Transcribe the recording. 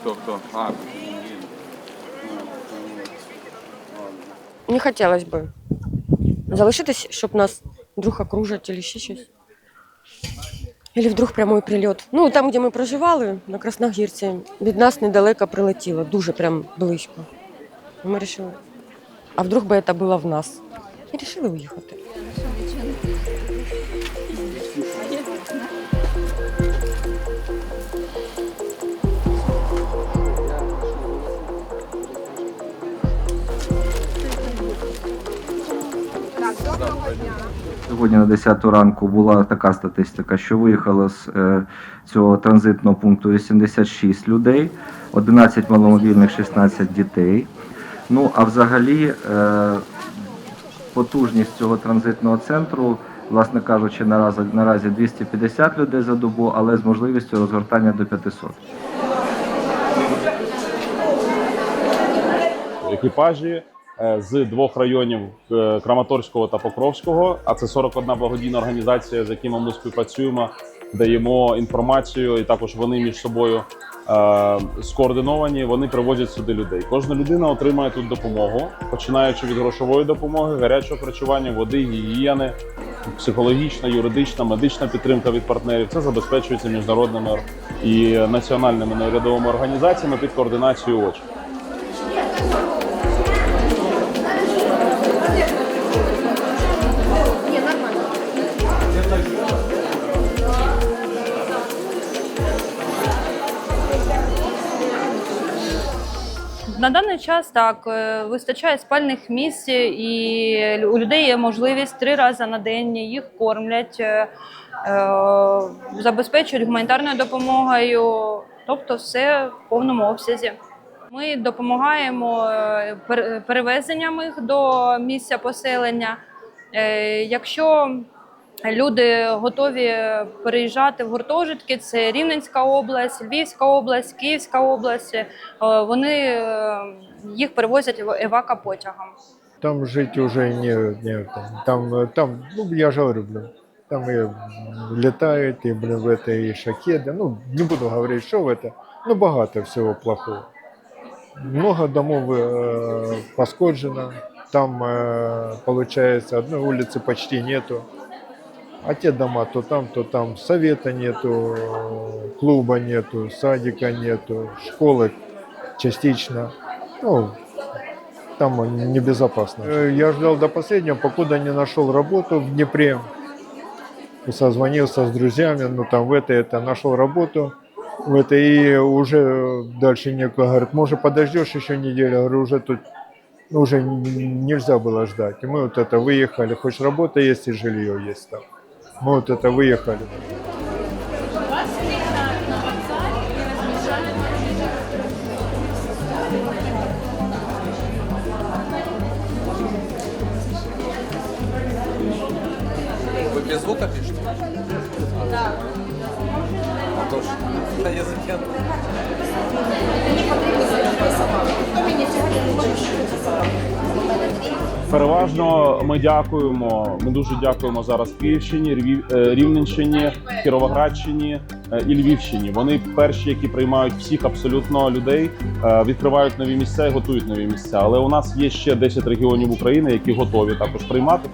Хто хто? А, Не хотілося б залишитись, щоб нас вдруг окружать чи ще щось. Или вдруг прямой прильот. Ну, там, де ми проживали, на Красногірці, від нас недалеко прилетіло, дуже прям близько. Ми вирішили, а вдруг би це було в нас? І вирішили уїхати. Сьогодні на 10 ранку була така статистика, що виїхало з е, цього транзитного пункту 86 людей, 11 маломобільних, 16 дітей. Ну а взагалі е, потужність цього транзитного центру, власне кажучи, наразі, наразі 250 людей за добу, але з можливістю розгортання до 500. екіпажі з двох районів е, Краматорського та Покровського. А це 41 благодійна організація, з якими ми співпрацюємо, даємо інформацію, і також вони між собою е, скоординовані. Вони привозять сюди людей. Кожна людина отримає тут допомогу, починаючи від грошової допомоги, гарячого харчування, води, гігієни, психологічна, юридична, медична підтримка від партнерів. Це забезпечується міжнародними і національними неурядовими організаціями під координацією ОЧ. На даний час так е, вистачає спальних місць, і у людей є можливість три рази на день їх кормлять, е, е, забезпечують гуманітарною допомогою, тобто все в повному обсязі. Ми допомагаємо пер- перевезенням їх до місця поселення. Якщо люди готові переїжджати в гуртожитки, це Рівненська область, Львівська область, Київська область. Е, Вони е, їх перевозять в евака потягом. Там жить уже не, не там, там, э, там, ну я же говорю, блин, там и летают, и, блин, в это и шахеды, ну, не буду говорить, что в это, ну, богато всего плохого. Много домов э, поскольжено, там, э, получается, одной улицы почти нету, А те дома то там, то там, совета нету, клуба нету, садика нету, школы частично, ну, там небезопасно. Э, Я ждал до последнего, покуда не нашел работу в Днепре. Созвонился с друзьями, ну там в это, это, нашел работу. В это и уже дальше некуда. Говорит, может подождешь еще неделю? Говорю, уже тут уже нельзя было ждать. И мы вот это выехали. Хоть работа есть и жилье есть там. Мы вот это выехали. Ви без звука пишете? Да. А то на язике. Переважно ми дякуємо. Ми дуже дякуємо зараз Київщині, Рвів, е, Рівненщині, Кіровоградщині е, і Львівщині. Вони перші, які приймають всіх абсолютно людей, е, відкривають нові місця і готують нові місця. Але у нас є ще 10 регіонів України, які готові також приймати.